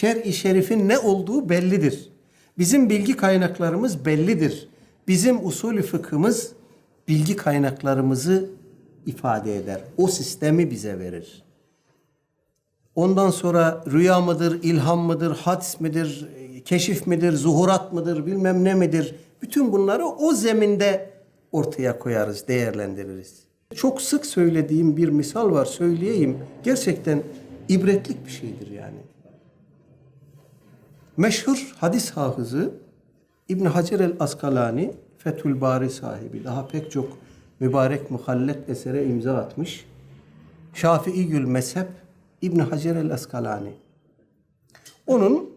şer-i şerifin ne olduğu bellidir. Bizim bilgi kaynaklarımız bellidir. Bizim usulü fıkhımız bilgi kaynaklarımızı ifade eder. O sistemi bize verir. Ondan sonra rüya mıdır, ilham mıdır, hadis midir, keşif midir, zuhurat mıdır, bilmem ne midir? Bütün bunları o zeminde ortaya koyarız, değerlendiririz. Çok sık söylediğim bir misal var, söyleyeyim. Gerçekten ibretlik bir şeydir yani. Meşhur hadis hafızı İbn Hacer el Askalani, Fethül Bari sahibi, daha pek çok mübarek muhallet esere imza atmış. Şafii Gül Mezhep İbn Hacer el Askalani. Onun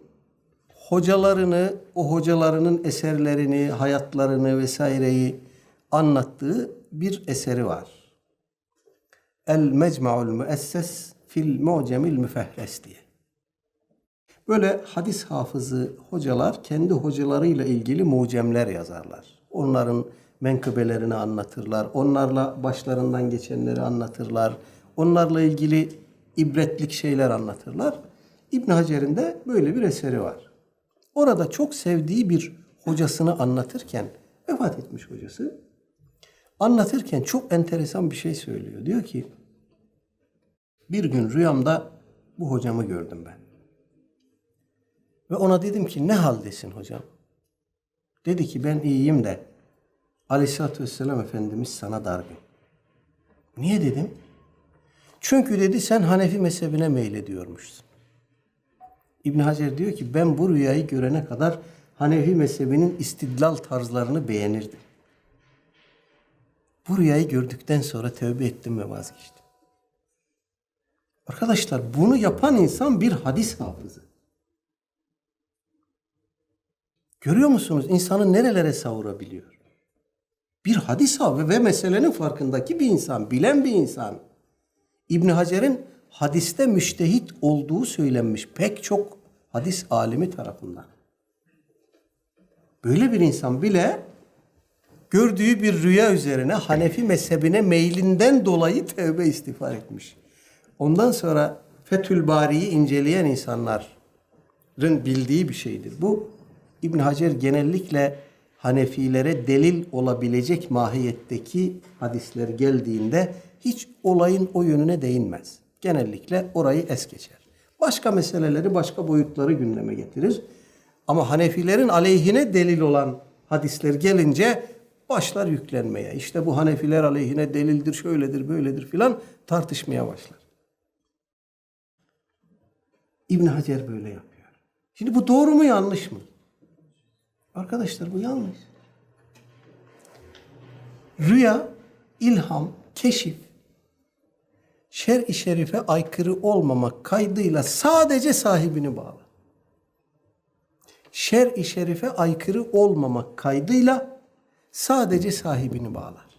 hocalarını, o hocalarının eserlerini, hayatlarını vesaireyi anlattığı bir eseri var. El Mecmu'ul Müesses fil Mu'cemil Müfehres diye. Böyle hadis hafızı hocalar kendi hocalarıyla ilgili mucemler yazarlar. Onların menkıbelerini anlatırlar. Onlarla başlarından geçenleri anlatırlar. Onlarla ilgili ibretlik şeyler anlatırlar. İbn Hacer'in de böyle bir eseri var. Orada çok sevdiği bir hocasını anlatırken vefat etmiş hocası. Anlatırken çok enteresan bir şey söylüyor. Diyor ki bir gün rüyamda bu hocamı gördüm ben. Ve ona dedim ki ne haldesin hocam? Dedi ki ben iyiyim de Aleyhisselatü Vesselam Efendimiz sana dargın. Niye dedim? Çünkü dedi sen Hanefi mezhebine meylediyormuşsun. İbn Hacer diyor ki ben bu rüyayı görene kadar Hanefi mezhebinin istidlal tarzlarını beğenirdim. Bu rüyayı gördükten sonra tövbe ettim ve vazgeçtim. Arkadaşlar bunu yapan insan bir hadis hafızı. Görüyor musunuz insanı nerelere savurabiliyor? Bir hadis hafızı ve meselenin farkındaki bir insan, bilen bir insan. İbn Hacer'in hadiste müştehit olduğu söylenmiş pek çok hadis alimi tarafından. Böyle bir insan bile gördüğü bir rüya üzerine Hanefi mezhebine meylinden dolayı tevbe istiğfar etmiş. Ondan sonra Fethül Bari'yi inceleyen insanların bildiği bir şeydir. Bu İbn Hacer genellikle Hanefilere delil olabilecek mahiyetteki hadisler geldiğinde hiç olayın o yönüne değinmez. Genellikle orayı es geçer. Başka meseleleri, başka boyutları gündeme getirir. Ama Hanefilerin aleyhine delil olan hadisler gelince başlar yüklenmeye. İşte bu Hanefiler aleyhine delildir, şöyledir, böyledir filan tartışmaya başlar. İbn Hacer böyle yapıyor. Şimdi bu doğru mu yanlış mı? Arkadaşlar bu yanlış. Rüya, ilham, keşif, şer-i şerife aykırı olmamak kaydıyla sadece sahibini bağlar. Şer-i şerife aykırı olmamak kaydıyla sadece sahibini bağlar.